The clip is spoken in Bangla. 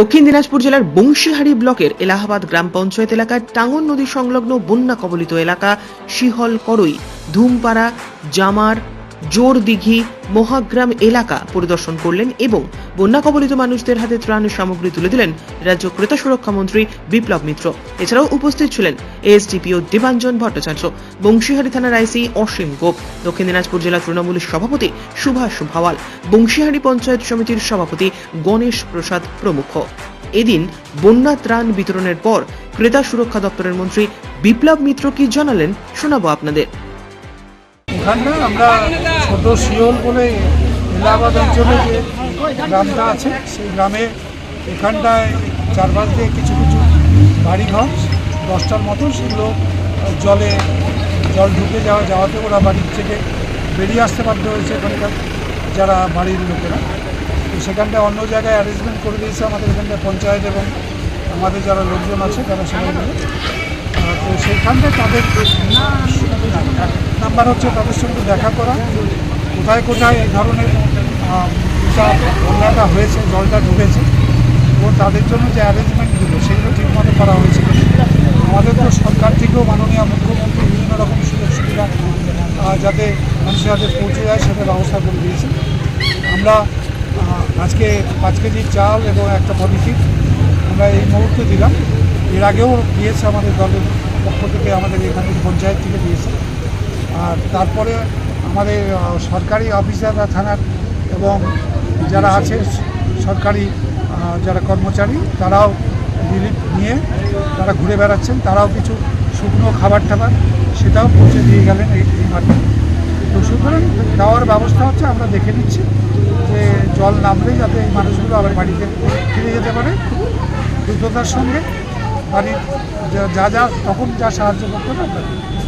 দক্ষিণ দিনাজপুর জেলার বংশীহারি ব্লকের এলাহাবাদ গ্রাম পঞ্চায়েত এলাকার টাঙ্গন নদী সংলগ্ন বন্যা কবলিত এলাকা শিহল করই, ধুমপাড়া, জামার জোর দিঘি মহাগ্রাম এলাকা পরিদর্শন করলেন এবং বন্যা কবলিত মানুষদের হাতে ত্রাণ সামগ্রী তুলে দিলেন রাজ্য ক্রেতা সুরক্ষা মন্ত্রী বিপ্লব মিত্র। এছাড়াও উপস্থিত ছিলেন এসডিপিও দেবাঞ্জন ভট্টাচার্য বংশীহারি থানার আইসি অসীম গোপ, দক্ষিণ দিনাজপুর জেলা তৃণমূলের সভাপতি সুভাষ ভাওয়াল বংশীহারি পঞ্চায়েত সমিতির সভাপতি গণেশ প্রসাদ প্রমুখ। এদিন বন্যা ত্রাণ বিতরণের পর ক্রেতা সুরক্ষা দপ্তরের মন্ত্রী বিপ্লব মিত্র কি জানালেন শোনাবো আপনাদের। আমরা ছোট শিওল বলে এলাহাবাদ অঞ্চলে যে গ্রামটা আছে, সেই গ্রামে এখানটায় চারপাশ দিয়ে কিছু কিছু বাড়িঘর, দশটার মতো সেগুলো জলে, জল ঢুকে যাওয়া, যাওয়াতে ওরা বাড়ির থেকে বেরিয়ে আসতে বাধ্য হয়েছে এখানকার যারা বাড়ির লোকেরা। তো সেখানটায় অন্য জায়গায় অ্যারেঞ্জমেন্ট করে দিয়েছে আমাদের এখানটায় পঞ্চায়েত এবং আমাদের যারা লোকজন আছে তারা মিলে। তো সেইখানটায় তাদের নাম্বার হচ্ছে তাদের সঙ্গে দেখা করা। কোথায় কোথায় এই ধরনের বন্যাটা হয়েছে, জলটা ঢুকেছে এবং তাদের জন্য যে অ্যারেঞ্জমেন্টগুলো সেগুলো ঠিকমতো করা হয়েছে আমাদের তো সরকার থেকেও মাননীয় মুখ্যমন্ত্রী বিভিন্ন রকম সুযোগ সুবিধা যাতে মানুষের হাতে পৌঁছে যায় সেটা ব্যবস্থা করে দিয়েছে। আমরা আজকে পাঁচ কেজি চাল এবং একটা পলিথিন আমরা এই মুহূর্তে দিলাম। এর আগেও দিয়েছে আমাদের দলের পক্ষ থেকে, আমাদের এখানে পঞ্চায়েত থেকে দিয়েছে। আর তারপরে আমাদের সরকারি অফিসাররা থানার এবং যারা আছে, সরকারি যারা কর্মচারী, তারাও রিলিফ নিয়ে তারা ঘুরে বেড়াচ্ছেন। তারাও কিছু শুকনো খাবার টাবার সেটাও পৌঁছে দিয়ে গেলেন এই মাঠে। তো সুতরাং দেওয়ার ব্যবস্থা হচ্ছে, আমরা দেখে নিচ্ছি যে জল নামলেই যাতে এই মানুষগুলো আবার বাড়িতে ফিরে যেতে পারে। দ্রুততার সঙ্গে বাড়ির যা- যা তখন যা সাহায্য করতে হবে